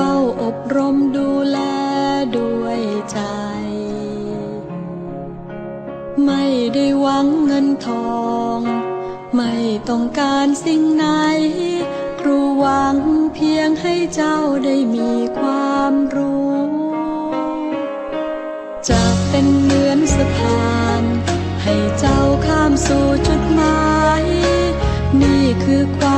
ฝ้าอบรมดูแลด้วยใจ ไม่ได้หวังเงินทอง ไม่ต้องการสิ่งไหน ครูหวังเพียงให้เจ้าได้มีความรู้ จะเป็นเหมือนสะพาน ให้เจ้าข้ามสู่จุดหมาย นี่คือความ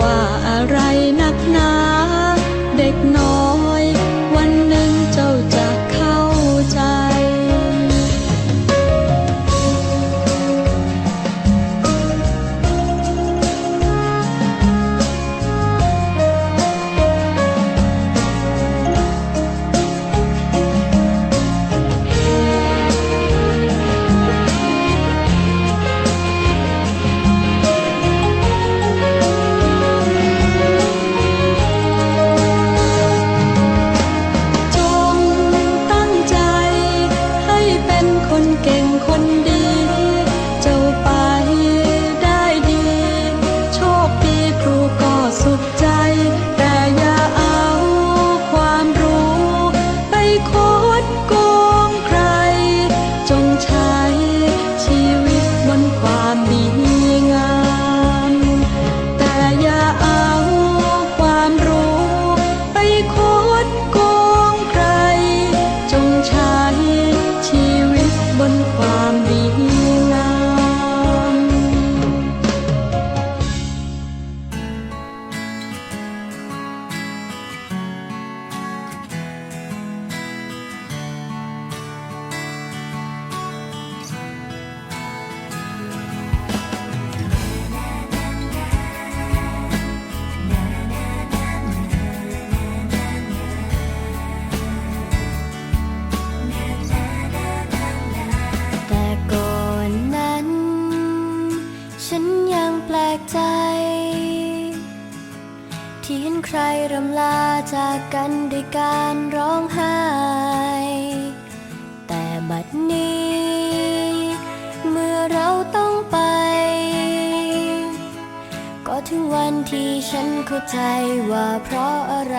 ว่าอะไร แปลกใจ ที่เห็นใครรำลาจากกันด้วยการร้องไห้ แต่บัดนี้ เมื่อเราต้องไป ก็ถึงวันที่ฉันเข้าใจว่าเพราะอะไร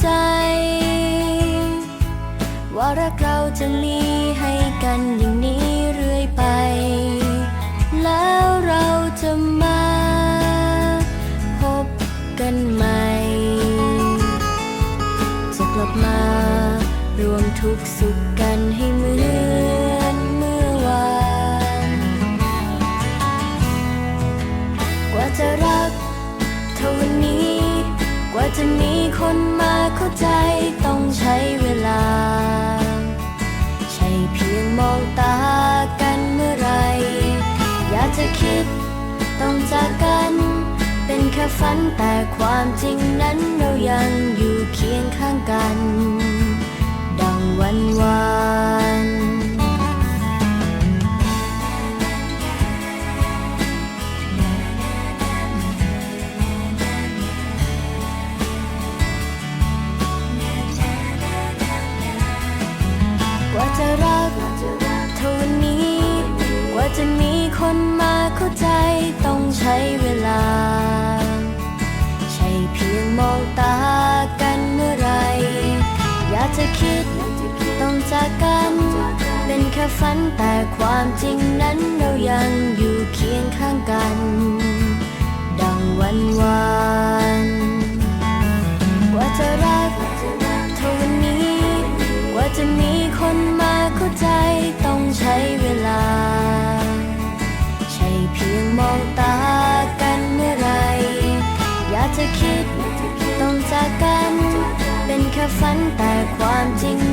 ใจ ว่ารักเราจะมีาใจต้องใช้เวลา ใช่เพียงมองตากันเมื่อไร อยากจะคิดต้องจากกัน เป็นแค่ฝันแต่ความจริงนั้นเรายังอยู่เคียงข้างกัน ดังวันวาน จะรักเท่าวันนี้ กว่าจะมีคนมาเข้าใจต้องใช้เวลา ใช่เพียงมองตากันเมื่อไร อยากจะคิดต้องจากกัน เป็นแค่ฝันแต่ความจริงนั้นเรายังอยู่เคียง สันแต่ความจริง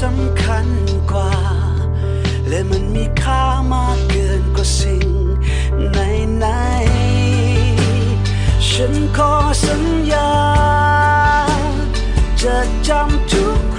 สำคัญกว่า และมันมีค่ามากเกินกว่าสิ่งไหนไหนๆฉันขอสัญญา จะจำทุก